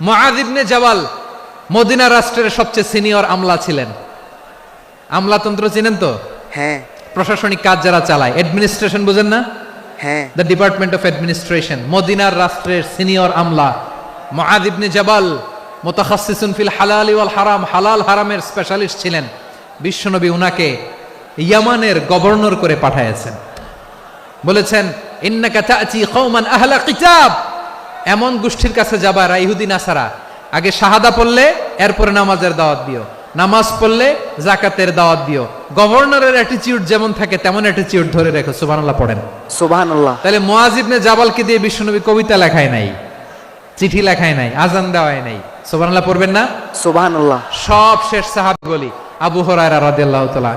মহাদিবনে জাওয়াল Medina রাষ্ট্রের সবচেয়ে senior আমলা ছিলেন। আমলাতন্ত্র চিনেন তো? হ্যাঁ। প্রশাসনিক কাজ যারা চালায় অ্যাডমিনিস্ট্রেশন বুঝেন না? হ্যাঁ। দ্য ডিপার্টমেন্ট অফ অ্যাডমিনিস্ট্রেশন মদিনার রাষ্ট্রের সিনিয়র আমলা। মহাদিবনে জাবাল মোতাখাসিসুন ফিল হালাল ওয়াল হারাম হালাল হারামের স্পেশালিস্ট ছিলেন। বিশ্বনবী উনাকে ইয়ামানের গভর্নর করে পাঠাইছেন বলেছেন ইন্নাকা তা'তি কওমান আহলা কিতাব। এমন গোষ্ঠীর কাছে যাবা এরা ইহুদি নাসারা। আগে শাহাদা পড়লে এরপরে নামাজের দাওয়াত দিও। নামাজ পড়লে জাকাতের দাওয়াত দিও। গভর্নরের অ্যাটিচিউড যেমন থাকে তেমন অ্যাটিচিউড ধরে রেখো। সুবহানাল্লাহ পড়েন। সুবহান আল্লাহ তাহলে মোয়াজিবনে জাবালকে দিয়ে বিশ্বনবী কবিতা লেখায় নাই চিঠি লেখায় নাই আজান দেওয়ায় নাই। সুবহানাল্লাহ পড়বেন না? সুবহান আল্লাহ সব শেষ সাহাবি বলি আবু হরায়রা রাদিয়াল্লাহু তাআলা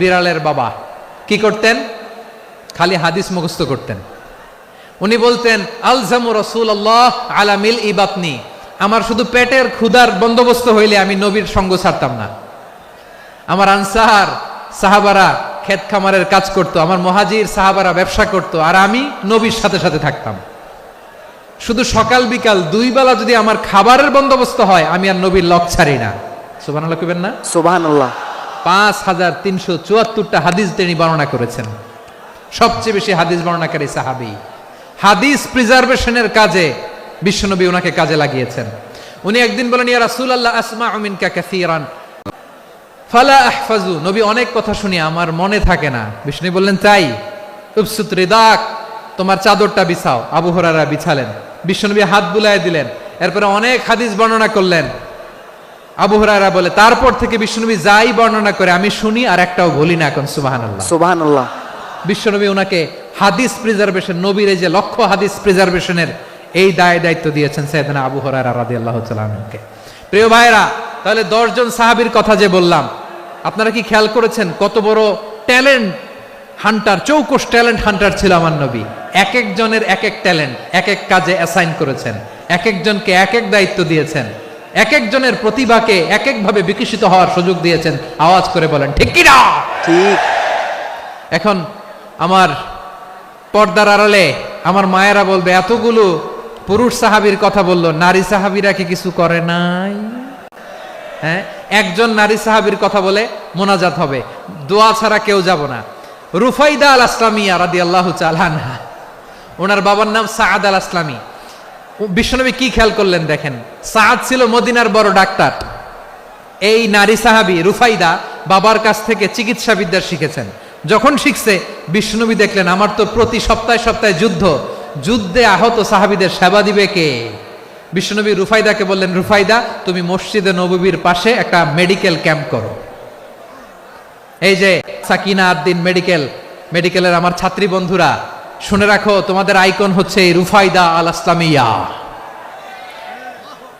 বিড়ালের বাবা। কি করতেন? খালি হাদিস মুখস্থ করতেন। উনি বলতেন আলজামু রাসূলুল্লাহ আলা মিল ইবাতনি আমার শুধু পেটের ক্ষুধার বন্দোবস্ত হইলে আমি নবীর সঙ্গ ছাড়তাম না। আমার আনসার সাহাবারা ক্ষেত খামারের কাজ করত আমার মহাজির সাহাবারা ব্যবসা করত আর আমি নবীর সাথে সাথে থাকতাম। শুধু সকাল বিকাল দুই বেলা যদি আমার খাবারের বন্দোবস্ত হয় আমি আর নবীর লক ছাড়ি না। সুবহানাল্লাহ কইবেন না? সুবহান পাঁচ হাজার তিনশো চুয়াত্তরটা হাদিস তিনি বর্ণনা করেছেন। সবচেয়ে বেশি হাদিস বর্ণনাকারী সাহাবি। হাদিস প্রিজার্ভেশনের কাজে বিশ্বনবী ওনাকে কাজে লাগিয়েছেন। উনি একদিন বলেন ইয়া রাসূল আল্লাহ আসমা মিনকা কাসীরান। ফালা আহফাজু নবী অনেক কথা শুনি আমার মনে থাকে না। বিষ্ণু বললেন তাই উপসুত রিদাক তোমার চাদরটা বিছাও। আবু হরারা বিছালেন। বিশ্বনবী হাত বুলায় দিলেন। এরপরে অনেক হাদিস বর্ণনা করলেন। আবু হুরায়রা বলে তারপর থেকে বিশ্বনবী যাই বর্ণনা করে আমি শুনি আর একটাও বলি না এখন সুবহানাল্লাহ। সুবহান আল্লাহ বিশ্বনবী ওনাকে হাদিস প্রিজার্ভেশন নবীর এই যে লক্ষ্য হাদিস প্রিজার্ভেশনের এই দায় দায়িত্ব দিয়েছেন সাইয়েদনা আবু রাদিয়াল্লাহু তাআলা আনহুকে। প্রিয় ভাইরা তাহলে দশজন সাহাবীর কথা যে বললাম আপনারা কি খেয়াল করেছেন কত বড় ট্যালেন্ট হান্টার চৌকস ট্যালেন্ট হান্টার ছিল আমার নবী? এক একজনের এক এক ট্যালেন্ট এক এক কাজে অ্যাসাইন করেছেন এক একজনকে এক এক দায়িত্ব দিয়েছেন এক একজনের প্রতিভাকে এক একভাবে বিকশিত হওয়ার সুযোগ দিয়েছেন। আওয়াজ করে বলেন ঠিক কিনা ঠিক। এখন আমার পর্দার আড়ালে আমার মায়েরা বলবে, এতগুলো পুরুষ সাহাবীর কথা বলল, নারী সাহাবীরা কি কিছু করে নাই? হ্যাঁ? একজন নারী সাহাবীর কথা বলে মোনাজাত হবে। দোয়া ছাড়া কেউ যাব না। রুফাইদা আল আসলামিয়া রাদি আল্লাহ চালানহা ওনার বাবার নাম সাদ আল আসলামী বিশ্বনবী কি খেয়াল করলেন দেখেন? সাদ ছিল মদিনার বড় ডাক্তার। এই নারী সাহাবি রুফাইদা বাবার কাছ থেকে চিকিৎসাবিদ্যা শিখেছেন। যখন শিখছে বিষ্ণুবী দেখলেন, আমার তো প্রতি সপ্তাহে সপ্তাহে যুদ্ধ। যুদ্ধে আহত সাহাবিদের সেবা দিবে কে? বিষ্ণুনবী রুফাইদাকে বললেন, রুফাইদা, তুমি মসজিদে নববীর পাশে একটা মেডিকেল ক্যাম্প করো। এই যে সাকিনা আদ্দিন মেডিকেল মেডিকেলের আমার ছাত্রী বন্ধুরা, শুনে রাখো, তোমাদের আইকন হচ্ছে রুফাইদা আল আসলামিয়া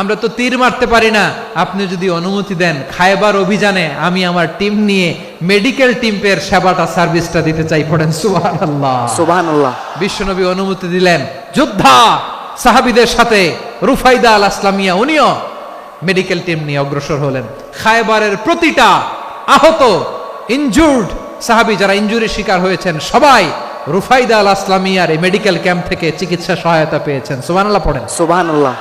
আমরা তো তীর মারতে পারি না। আপনি যদি অনুমতি দেন খায়বার অভিযানে আমি আমার টিম নিয়ে মেডিকেল টিমের সেবাটা সার্ভিসটা দিতে চাই পড়েন সুবহানাল্লাহ। সুবহান আল্লাহ বিশ্বনবী অনুমতি দিলেন যোদ্ধা সাহাবিদের সাথে রুফাইদা আল আসলামিয়া উনিও মেডিকেল টিম নিয়ে অগ্রসর হলেন। খায়বারের প্রতিটা আহত ইনজুর্ড সাহাবি যারা ইনজুরির শিকার হয়েছেন সবাই রুফাইদা আল আসলামিয়ার এই মেডিকেল ক্যাম্প থেকে চিকিৎসা সহায়তা পেয়েছেন। সুবহানাল্লাহ পড়েন। আল্লাহ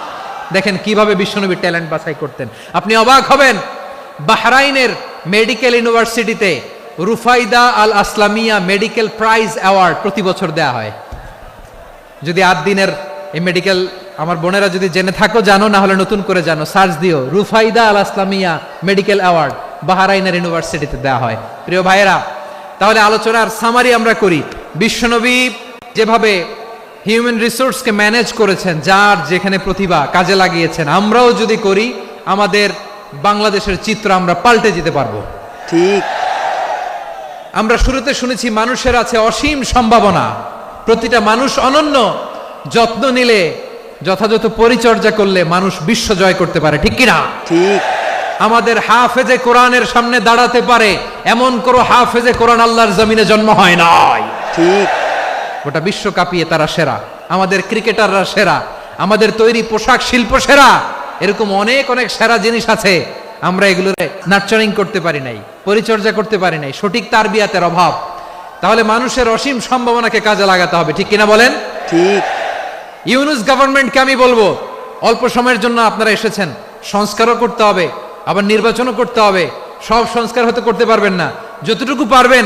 দেখেন কীভাবে বিশ্বনবী ট্যালেন্ট বাছাই করতেন। আপনি অবাক হবেন, বাহরাইনের মেডিকেল ইউনিভার্সিটিতে Rufaida Al Aslamia medical prize award প্রতি বছর দেয়া হয়। যদি আট দিনের এই মেডিকেল, আমার বোনেরা যদি জেনে থাকো, জানো, না হলে নতুন করে জানো, সার্চ দিও, রুফাইদা আল আসলামিয়া মেডিকেল অ্যাওয়ার্ড বাহারাইনের ইউনিভার্সিটিতে দেওয়া হয়। প্রিয় ভাইয়েরা, তাহলে আলোচনার সামারি আমরা করি। বিশ্বনবী যেভাবে হিউম্যান রিসোর্সকে ম্যানেজ করেছেন যার যেখানে প্রতিভা কাজে লাগিয়েছেন। আমরাও যদি করি আমাদের বাংলাদেশের চিত্র আমরা পাল্টে যেতে পারব। ঠিক। আমরা শুরুতে শুনেছি মানুষের আছে অসীম সম্ভাবনা। প্রতিটা মানুষ অনন্য যত্ন নিলে যথাযথ পরিচর্যা করলে মানুষ বিশ্ব জয় করতে পারে ঠিক কিনা? ঠিক। আমাদের হাফেজে কোরআনের সামনে দাঁড়াতে পারে এমন করো হাফেজে কোরআন আল্লাহর জমিনে জন্ম হয় নাই। ঠিক। গোটা বিশ্ব কাঁপিয়ে তারা সেরা। আমাদের ক্রিকেটাররা সেরা। আমাদের তৈরি পোশাক শিল্প সেরা। এরকম অনেক অনেক সেরা জিনিস আছে। আমরা এগুলোর নার্চারিং করতে পারি নাই পরিচর্যা করতে পারি নাই সঠিক তারবিয়াতের অভাব। তাহলে মানুষের অসীম সম্ভাবনাকে কাজে লাগাতে হবে ঠিক কিনা বলেন? ঠিক। ইউনুস গভর্নমেন্টকে আমি বলব অল্প সময়ের জন্য আপনারা এসেছেন সংস্কারও করতে হবে আবার নির্বাচনও করতে হবে। সব সংস্কার হতে করতে পারবেন না। যতটুকু পারবেন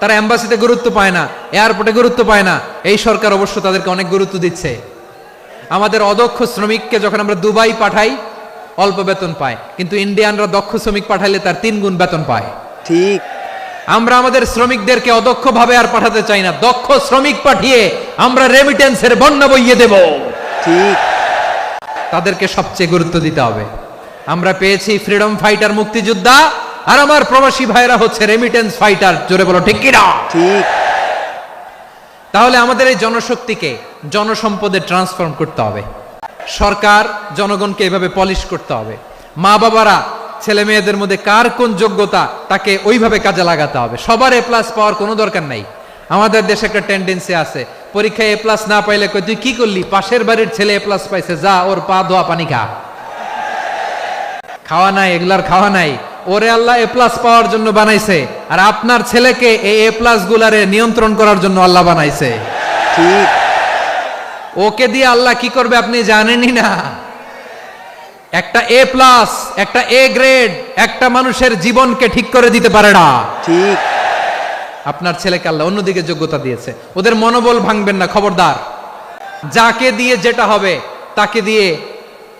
তারা এম্বাসিতে গুরুত্ব পায় না এয়ারপোর্টে গুরুত্ব পায় না। এই সরকার অবশ্য তাদেরকে অনেক গুরুত্ব দিচ্ছে। আমাদের অদক্ষ শ্রমিককে যখন আমরা দুবাই পাঠাই অল্প বেতন পায়। কিন্তু ইন্ডিয়ানরা দক্ষ শ্রমিক পাঠাইলে তার তিন গুণ বেতন পায়। ঠিক। আমরা আমাদের শ্রমিকদেরকে অদক্ষভাবে আর পাঠাতে চাই না। দক্ষ শ্রমিক পাঠিয়ে আমরা রেমিটেন্সের বন্যা বইয়ে দেব। ঠিক। তাদেরকে সবচেয়ে গুরুত্ব দিতে হবে। আমরা পেয়েছি ফ্রিডম ফাইটার মুক্তিযোদ্ধা। আর আমার প্রবাসী ভাইরা হচ্ছে রেমিটেন্স ফাইটার জোরে বলো ঠিক কিনা? ঠিক। তাহলে আমাদের এই জনশক্তিকে জনসম্পদে ট্রান্সফর্ম করতে হবে। সরকার জনগণকে এভাবে পলিশ করতে হবে। মা বাবারা ছেলে মেয়েদের মধ্যে কার কোন যোগ্যতা তাকে ওইভাবে কাজে লাগাতে হবে। সবার এ প্লাস পাওয়ার কোনো দরকার নাই। আমাদের দেশে একটা টেন্ডেন্সি আছে। পরীক্ষায় এ প্লাস না পাইলে কই তুই কি করলি? পাশের বাড়ির ছেলে এ প্লাস পাইছে যা ওর পা ধোয়া পানি খা। খাওয়া নাই এগুলার খাওয়া নাই। ওরে আল্লাহ এ প্লাস পাওয়ার জন্য বানাইছে। আর আপনার ছেলেকে এই এ প্লাস গুলারে নিয়ন্ত্রণ করার জন্য আল্লাহ বানাইছে। ঠিক। ওকে দিয়ে আল্লাহ কি করবে আপনি জানেনই না? একটা এ প্লাস একটা এ গ্রেড একটা মানুষের জীবনকে ঠিক করে দিতে পারে না। ঠিক। আপনার ছেলেকে আল্লাহ অন্যদিকে যোগ্যতা দিয়েছে। ওদের মনোবল ভাঙবেন না খবরদার। যাকে দিয়ে যেটা হবে তাকে দিয়ে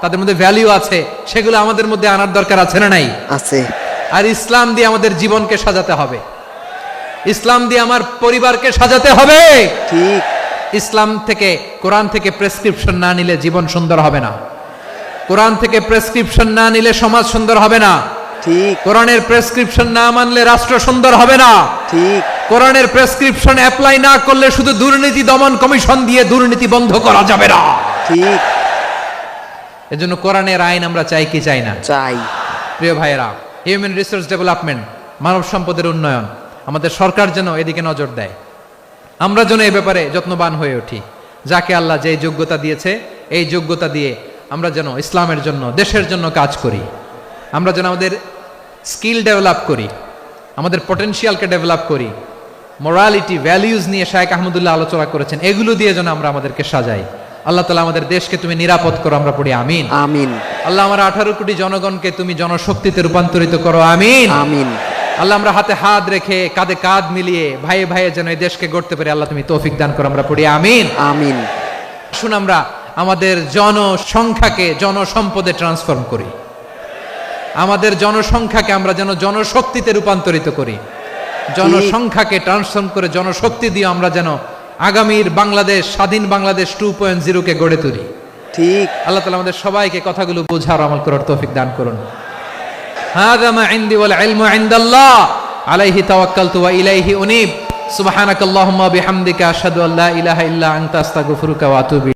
তাদের মধ্যে ভ্যালিউ আছে সেগুলো আমাদের মধ্যে আনার দরকার আছে না নাই? আছে। আর ইসলাম দিয়ে আমাদের জীবনকে সাজাতে হবে। ইসলাম দিয়ে আমার পরিবারকে সাজাতে হবে। ঠিক। ইসলাম থেকে কোরআন থেকে প্রেসক্রিপশন না নিলে জীবন সুন্দর হবে না। কোরআন থেকে প্রেসক্রিপশন না নিলে সমাজ সুন্দর হবে না। ঠিক। কোরআনের প্রেসক্রিপশন না মানলে রাষ্ট্র সুন্দর হবে না। ঠিক। কোরআনের প্রেসক্রিপশন অ্যাপ্লাই না করলে শুধু দুর্নীতি দমন কমিশন দিয়ে দুর্নীতি বন্ধ করা যাবে না। ঠিক। এজন্য কোরআনের আইন আমরা চাই কি চাই না? চাই। প্রিয় ভাইয়েরা হিউম্যান রিসোর্স ডেভেলপমেন্ট মানব সম্পদের উন্নয়ন আমাদের সরকার যেন এদিকে নজর দেয়। আমরা যেন এ ব্যাপারে যত্নবান হয়ে উঠি। যাকে আল্লাহ যে যোগ্যতা দিয়েছে এই যোগ্যতা দিয়ে আমরা যেন ইসলামের জন্য দেশের জন্য কাজ করি। আমরা যেন আমাদের স্কিল ডেভেলপ করি আমাদের পটেনশিয়ালকে ডেভেলপ করি। মোরালিটি ভ্যালিউজ নিয়ে শায়েক আহমদুল্লাহ আলোচনা করেছেন এগুলো দিয়ে যেন আমরা আমাদেরকে সাজাই। আল্লাহ তালা আমাদের দেশকে তুমি নিরাপদ করো আমরা পড়ি আমিন। আমিন। আল্লাহ আমার আঠারো কোটি জনগণকে তুমি জনশক্তিতে রূপান্তরিত করো আমিন। আমিন। আল্লাহ আমরা হাতে হাত রেখে কাঁধে কাঁধ মিলিয়ে ভাইয়ে ভাইয়ে যেন এই দেশকে গড়তে পারি আল্লাহ তুমি তৌফিক দান করো আমরা পড়ি আমিন। আমিন। আসুন আমরা আমাদের জনসংখ্যাকে জনসম্পদে ট্রান্সফর্ম করি। আমাদের জনসংখ্যাকে আমরা যেন জনশক্তিতে রূপান্তরিত করি। জনসংখ্যাকে ট্রান্সফর্ম করে জনশক্তি দিয়ে আমরা যেন আগামীর বাংলাদেশ স্বাধীন বাংলাদেশ টু পয়েন্ট জিরোকে গড়ে তুলি ঠিক আল্লাহ তালা আমাদের সবাইকে কথাগুলো বোঝার আমল করার তৌফিক দান করুন هذا ما عندي والعلم عند الله عليه توكلت وإليه أنيب সুবহানাকাল্লাহুম্মা বিহামদিকা আশহাদু আল্লা ইলাহা ইল্লা আনতা আস্তাগফিরুকা ওয়া আতুবু